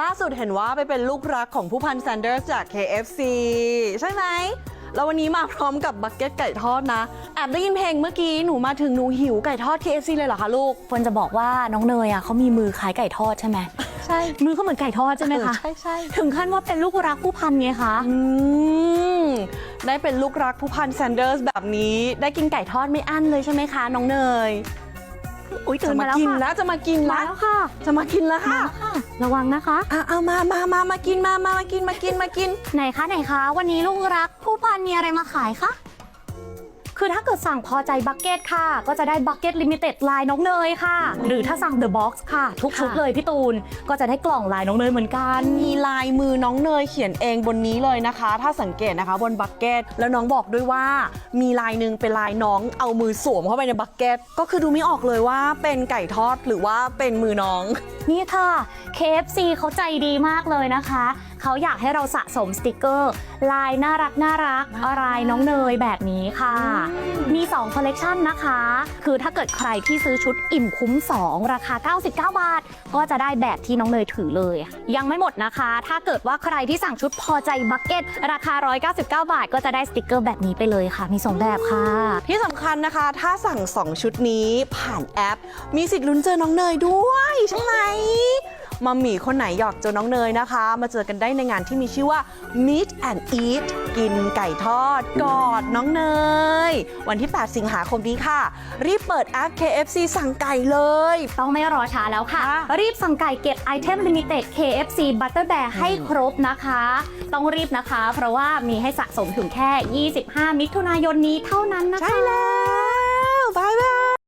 ล่าสุดเห็นว่าไปเป็นลูกรักของผู้พันแซนเดอร์สจาก KFC ใช่ไหมแล้ววันนี้มาพร้อมกับบักเก็ตไก่ทอดนะ แอบได้ยินเพลงเมื่อกี้ หนูมาถึงหนูหิวไก่ทอด KFC เลยเหรอคะลูกเฟิร์นจะบอกว่าน้องเนยอะเขามีมือคล้ายไก่ทอดใช่ไหมใช่ มือเขาเหมือนไก่ทอดใช่ไหมคะใช่ใช่ถึงขั้นว่าเป็นลูกรักผู้พันไงคะอืมได้เป็นลูกรักผู้พันแซนเดอร์สแบบนี้ ได้กินไก่ทอดไม่อั้นเลยใช่ไหมคะ น้องเนย อุ้ยตื่จะนมามาแล้วกินค่ะแล้วจะมากินมาแล้วแล้วค่ะจะมากินแล้วค่ะมาค่ะ ระวังนะคะ อะเอามามามามากินมามามากินมากินมากิน ไหนคะไหนคะ วันนี้ลูกรักผู้พันมีอะไรมาขายคะ คือถ้าเกิดสั่งพอใจบักเก็ตค่ะ ก็จะได้บักเก็ตลิมิเต็ดลายน้องเนยค่ะ หรือถ้าสั่ง The Box ค่ะ ทุกชุดค่ะเลยพี่ตูน ก็จะได้กล่องลายน้องเนยเหมือนกัน มีลายมือน้องเนยเขียนเองบนนี้เลยนะคะ ถ้าสังเกตนะคะบนบักเก็ตแล้วน้องบอกด้วยว่า มีลายหนึ่งเป็นลายน้องเอามือสวมเข้าไปในบักเก็ตก็คือดูไม่ออกเลยว่าเป็นไก่ทอดหรือว่าเป็นมือน้อง นี่ค่ะ KFC เขาใจดีมากเลยนะคะ เขาอยากให้เราสะสมสติกเกอร์ ลายน่ารักน่ารักน่ารักลายน้องเนยแบบนี้ค่ะอืมมี2คอลเลกชันนะคะ คือถ้าเกิดใครที่ซื้อชุดอิ่มคุ้ม 2 ราคา 99 บาท ก็จะได้แบบที่น้องเนยถือเลย ยังไม่หมดนะคะ ถ้าเกิดว่าใครที่สั่งชุดพอใจบักเก็ตราคา 199 บาท ก็จะได้สติกเกอร์แบบนี้ไปเลยค่ะ มีสองแบบค่ะ ที่สำคัญนะคะ ถ้าสั่ง 2 ชุดนี้ผ่านแอป มีสิทธิ์ลุ้นเจอน้องเนยด้วยใช่ไหม มัมหมี่คนไหนอยากเจอน้องเนยนะคะ มาเจอกันได้ในงานที่มีชื่อว่า Meet and Eat กินไก่ทอดกอดน้องเนย วันที่ 8 สิงหาคมนี้ค่ะ รีบเปิดแอป KFC สั่งไก่เลย ต้องไม่รอช้าแล้วค่ะค่ะรีบสั่งไก่เก็บไอเทมลิมิเต็ด KFC Butter Bear ให้ครบนะคะ ต้องรีบนะคะ เพราะว่ามีให้สะสมถึงแค่ 25 มิถุนายนนี้เท่านั้นนะคะใช่แล้